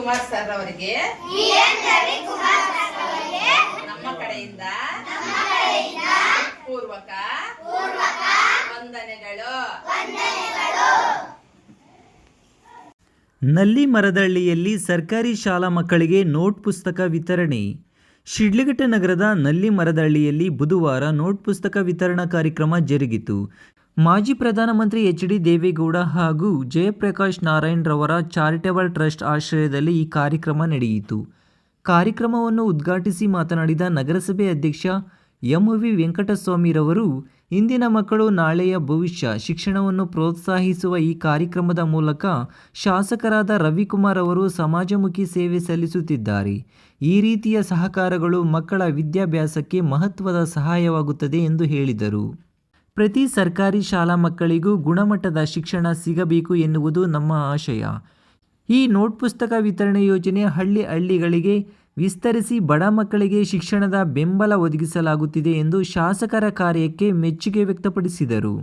Ravikumar sir ಅವರಿಗೆ ನಮ್ಮ ಕಡೆಯಿಂದ ಪೂರ್ವಕ ವಂದನೆಗಳು. ನಲ್ಲಿ ಮರದಳ್ಳಿಯಲ್ಲಿ ಸರ್ಕಾರಿ ಶಾಲಾ ಮಕ್ಕಳಿಗೆ ನೋಟ್ ಪುಸ್ತಕ ವಿತರಣೆ. ಶಿಡ್ಲಘಟ್ಟ ನಗರದ ನಲ್ಲಿ ಮರದಳ್ಳಿಯಲ್ಲಿ ಬುಧವಾರ ನೋಟ್ ಪುಸ್ತಕ ವಿತರಣಾ ಕಾರ್ಯಕ್ರಮ ಜರುಗಿತು. ಮಾಜಿ ಪ್ರಧಾನಮಂತ್ರಿ ಎಚ್ ಡಿ ದೇವೇಗೌಡ ಹಾಗೂ ಜಯಪ್ರಕಾಶ್ ನಾರಾಯಣ್ ರವರ ಚಾರಿಟೇಬಲ್ ಟ್ರಸ್ಟ್ ಆಶ್ರಯದಲ್ಲಿ ಈ ಕಾರ್ಯಕ್ರಮ ನಡೆಯಿತು. ಕಾರ್ಯಕ್ರಮವನ್ನು ಉದ್ಘಾಟಿಸಿ ಮಾತನಾಡಿದ ನಗರಸಭೆ ಅಧ್ಯಕ್ಷ ಎಂ ವಿ ವೆಂಕಟಸ್ವಾಮಿರವರು ಇಂದಿನ ಮಕ್ಕಳು ನಾಳೆಯ ಭವಿಷ್ಯ, ಶಿಕ್ಷಣವನ್ನು ಪ್ರೋತ್ಸಾಹಿಸುವ ಈ ಕಾರ್ಯಕ್ರಮದ ಮೂಲಕ ಶಾಸಕರಾದ ರವಿಕುಮಾರ್ ಅವರು ಸಮಾಜಮುಖಿ ಸೇವೆ ಸಲ್ಲಿಸುತ್ತಿದ್ದಾರೆ. ಈ ರೀತಿಯ ಸಹಕಾರಗಳು ಮಕ್ಕಳ ವಿದ್ಯಾಭ್ಯಾಸಕ್ಕೆ ಮಹತ್ವದ ಸಹಾಯವಾಗುತ್ತದೆ ಎಂದು ಹೇಳಿದರು. ಪ್ರತಿ ಸರ್ಕಾರಿ ಶಾಲಾ ಮಕ್ಕಳಿಗೂ ಗುಣಮಟ್ಟದ ಶಿಕ್ಷಣ ಸಿಗಬೇಕು ಎನ್ನುವುದು ನಮ್ಮ ಆಶಯ. ಈ ನೋಟ್ ಪುಸ್ತಕ ವಿತರಣೆ ಯೋಜನೆ ಹಳ್ಳಿ ಹಳ್ಳಿಗಳಿಗೆ ವಿಸ್ತರಿಸಿ ಬಡ ಮಕ್ಕಳಿಗೆ ಶಿಕ್ಷಣದ ಬೆಂಬಲ ಒದಗಿಸಲಾಗುತ್ತಿದೆ ಎಂದು ಶಾಸಕರ ಕಾರ್ಯಕ್ಕೆ ಮೆಚ್ಚುಗೆ ವ್ಯಕ್ತಪಡಿಸಿದರು.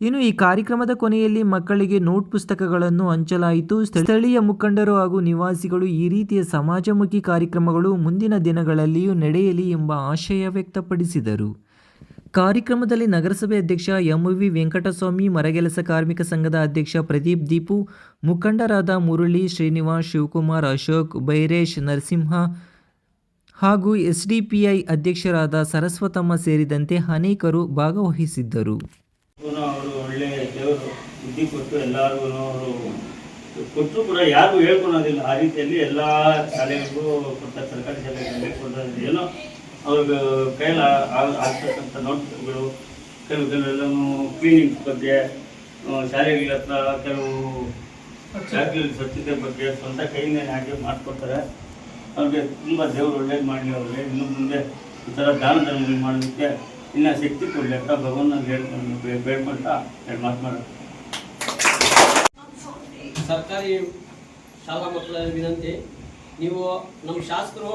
ಇನ್ನು ಈ ಕಾರ್ಯಕ್ರಮದ ಕೊನೆಯಲ್ಲಿ ಮಕ್ಕಳಿಗೆ ನೋಟ್ ಪುಸ್ತಕಗಳನ್ನು ಹಂಚಲಾಯಿತು. ಸ್ಥಳೀಯ ಮುಖಂಡರು ಹಾಗೂ ನಿವಾಸಿಗಳು ಈ ರೀತಿಯ ಸಮಾಜಮುಖಿ ಕಾರ್ಯಕ್ರಮಗಳು ಮುಂದಿನ ದಿನಗಳಲ್ಲಿಯೂ ನಡೆಯಲಿ ಎಂಬ ಆಶಯ ವ್ಯಕ್ತಪಡಿಸಿದರು. ಕಾರ್ಯಕ್ರಮದಲ್ಲಿ ನಗರಸಭೆ ಅಧ್ಯಕ್ಷ ಎಂ ವಿ ವೆಂಕಟಸ್ವಾಮಿ, ಮರಗೆಲಸ ಕಾರ್ಮಿಕ ಸಂಘದ ಅಧ್ಯಕ್ಷ ಪ್ರದೀಪ್ ದೀಪು, ಮುಖಂಡರಾದ ಮುರಳಿ ಶ್ರೀನಿವಾಸ್, ಶಿವಕುಮಾರ್, ಅಶೋಕ್, ಬೈರೇಶ್, ನರಸಿಂಹ ಹಾಗೂ ಎಸ್ಡಿಪಿಐ ಅಧ್ಯಕ್ಷರಾದ ಸರಸ್ವತಮ್ಮ ಸೇರಿದಂತೆ ಅನೇಕರು ಭಾಗವಹಿಸಿದ್ದರು. ಕೊಟ್ಟು ಕೊಟ್ಟರು ಕೂಡ ಯಾರಿಗೂ ಹೇಳ್ಕೊಳೋದಿಲ್ಲ. ಆ ರೀತಿಯಲ್ಲಿ ಎಲ್ಲ ಶಾಲೆಗಳಿಗೂ ಕೊಡ್ತಾರೆ ಸರ್ಕಾರಿ ಶಾಲೆಗಳಿಗೆ ಏನೋ ಅವ್ರಿಗೆ ಕೈಲ ಆಗ್ತಕ್ಕಂಥ ನೋಟ್ಬುಕ್ಗಳು, ಕೆಲವು ಕೆಲವೆಲ್ಲನೂ ಕ್ಲೀನಿಂಗ್ ಬಗ್ಗೆ ಶಾಲೆಗಳ ಹತ್ರ ಕೆಲವು ಶಾಲೆಗಳ ಸ್ವಚ್ಛತೆ ಬಗ್ಗೆ ಸ್ವಂತ ಕೈಯಿಂದ ಹಾಕಿ ಮಾಡ್ಕೊಡ್ತಾರೆ. ಅವ್ರಿಗೆ ತುಂಬ ದೇವರು ಒಳ್ಳೇದು ಮಾಡಲಿ ಅವ್ರಿಗೆ. ಇನ್ನು ಮುಂದೆ ಈ ಥರ ದಾನ ಧರ್ಮಗಳು ಮಾಡೋದಕ್ಕೆ ಇನ್ನು ಶಕ್ತಿ ಕೊಡಲಿ ಅಂತ ಭಗವನ್ನ ಹೇಳ್ಕೊಂಡು ಬೇಡ್ಕೊಳ್ತಾ ಎರಡು ಮಾತು ಮಾಡೋದು. ಸರ್ಕಾರಿ ಶಾಲಾ ಮಕ್ಕಳ ವಿನಂತಿ, ನೀವು ನಮ್ಮ ಶಾಸಕರು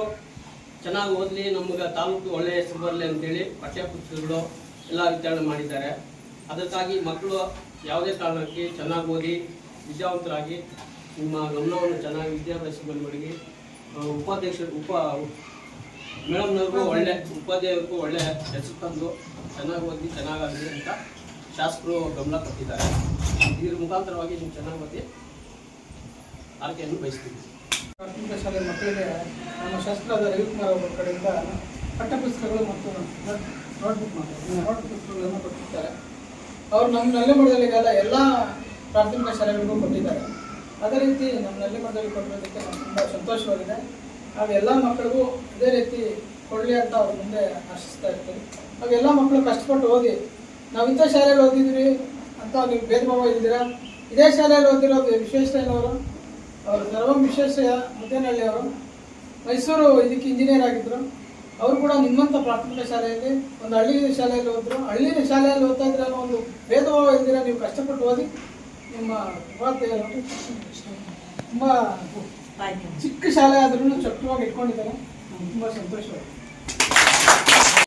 ಚೆನ್ನಾಗಿ ಓದಲಿ ನಮ್ಗೆ ತಾಲೂಕು ಒಳ್ಳೆಯ ಹೆಸರು ಬರಲಿ ಅಂತೇಳಿ ಪಠ್ಯಪುಸ್ತಕಗಳು ಎಲ್ಲ ವಿತರಣೆ ಮಾಡಿದ್ದಾರೆ. ಅದಕ್ಕಾಗಿ ಮಕ್ಕಳು ಯಾವುದೇ ಕಾರಣಕ್ಕೆ ಚೆನ್ನಾಗಿ ಓದಿ ವಿದ್ಯಾವಂತರಾಗಿ ನಿಮ್ಮ ಗಮನವನ್ನು ಚೆನ್ನಾಗಿ ವಿದ್ಯಾಭ್ಯಾಸ ಬಂದ್ಬಿಡಿ. ಉಪಾಧ್ಯಕ್ಷರು ಉಪ ಮೇಡಮ್ನವ್ರಿಗೂ ಒಳ್ಳೆ ಉಪಾಧ್ಯಾಯರಿಗೂ ಒಳ್ಳೆ ಹೆಸರು ತಂದು ಚೆನ್ನಾಗಿ ಓದಿ ಚೆನ್ನಾಗಾಗಲಿ ಅಂತ ಶಾಸಕರು ಗಮನ ಕೊಟ್ಟಿದ್ದಾರೆ. ಇದ್ರ ಮುಖಾಂತರವಾಗಿ ನೀವು ಚೆನ್ನಾಗಿ ಓದಿ ಆರ್ಕೆಯನ್ನು ಬಯಸ್ತೀವಿ. ಪ್ರಾಥಮಿಕ ಶಾಲೆ ಮಕ್ಕಳಿಗೆ ನಮ್ಮ ಶಾಸಕರಾದ ರವಿಕುಮಾರ್ ಅವರ ಕಡೆಯಿಂದ ಪಠ್ಯಪುಸ್ತಕಗಳು ಮತ್ತು ನೋಟ್ ನೋಟ್ಬುಕ್ ಮಾಡ್ತಾರೆ ನೋಟ್ ಪುಸ್ತಕಗಳನ್ನು ಕೊಟ್ಟಿದ್ದಾರೆ. ಅವರು ನಮ್ಮ ನಲ್ಲಿಮಠದಲ್ಲಿಗೆಲ್ಲ ಎಲ್ಲ ಪ್ರಾಥಮಿಕ ಶಾಲೆಗಳಿಗೂ ಕೊಟ್ಟಿದ್ದಾರೆ. ಅದೇ ರೀತಿ ನಮ್ಮ ನಲ್ಲಿಮಠದಲ್ಲಿ ಕೊಟ್ಟಿರೋದಕ್ಕೆ ನಮ್ಗೆ ತುಂಬ ಸಂತೋಷವಾಗಿದೆ. ಹಾಗೆ ಎಲ್ಲ ಮಕ್ಕಳಿಗೂ ಇದೇ ರೀತಿ ಕೊಡಲಿ ಅಂತ ಅವ್ರ ಮುಂದೆ ಆಶಿಸ್ತಾ ಇರ್ತೀವಿ ಹಾಗೆ ಎಲ್ಲ ಮಕ್ಕಳು ಕಷ್ಟಪಟ್ಟು ಓದಿ, ನಾವು ಇಂಥ ಶಾಲೆಯಲ್ಲಿ ಓದಿದ್ವಿ ಅಂತ ನೀವು ಭೇದ ಭಾವ ಇದ್ದೀರಾ ಇದೇ ಶಾಲೆಯಲ್ಲಿ ವಿಶೇಷ ವಿಶ್ವೇಶ್ವರಯ್ಯನವರು ಅವರು ಸರ್ವಂ ವಿಶ್ವೇಶ್ವರಯ್ಯ ಮುದ್ದೇನಹಳ್ಳಿ ಅವರು ಮೈಸೂರು ಇದಕ್ಕೆ ಇಂಜಿನಿಯರ್ ಆಗಿದ್ರು. ಅವರು ಕೂಡ ನಿಮ್ಮಂಥ ಪ್ರಾಥಮಿಕ ಶಾಲೆಯಲ್ಲಿ ಒಂದು ಹಳ್ಳಿ ಶಾಲೆಯಲ್ಲಿ ಓದಿದ್ರು ಹಳ್ಳಿ ಶಾಲೆಯಲ್ಲಿ ಓದ್ತಾ ಇದ್ರೆ ಅನ್ನೋ ಒಂದು ಭೇದ ಭಾವ ಇಲ್ದಿರ ನೀವು ಕಷ್ಟಪಟ್ಟು ಓದಿ ನಿಮ್ಮ ತುಂಬ ಚಿಕ್ಕ ಶಾಲೆ ಆದ್ರೂ ಚಕ್ರವಾಗಿ ಇಟ್ಕೊಂಡಿದ್ದಾರೆ. ತುಂಬ ಸಂತೋಷವಾಗಿದೆ.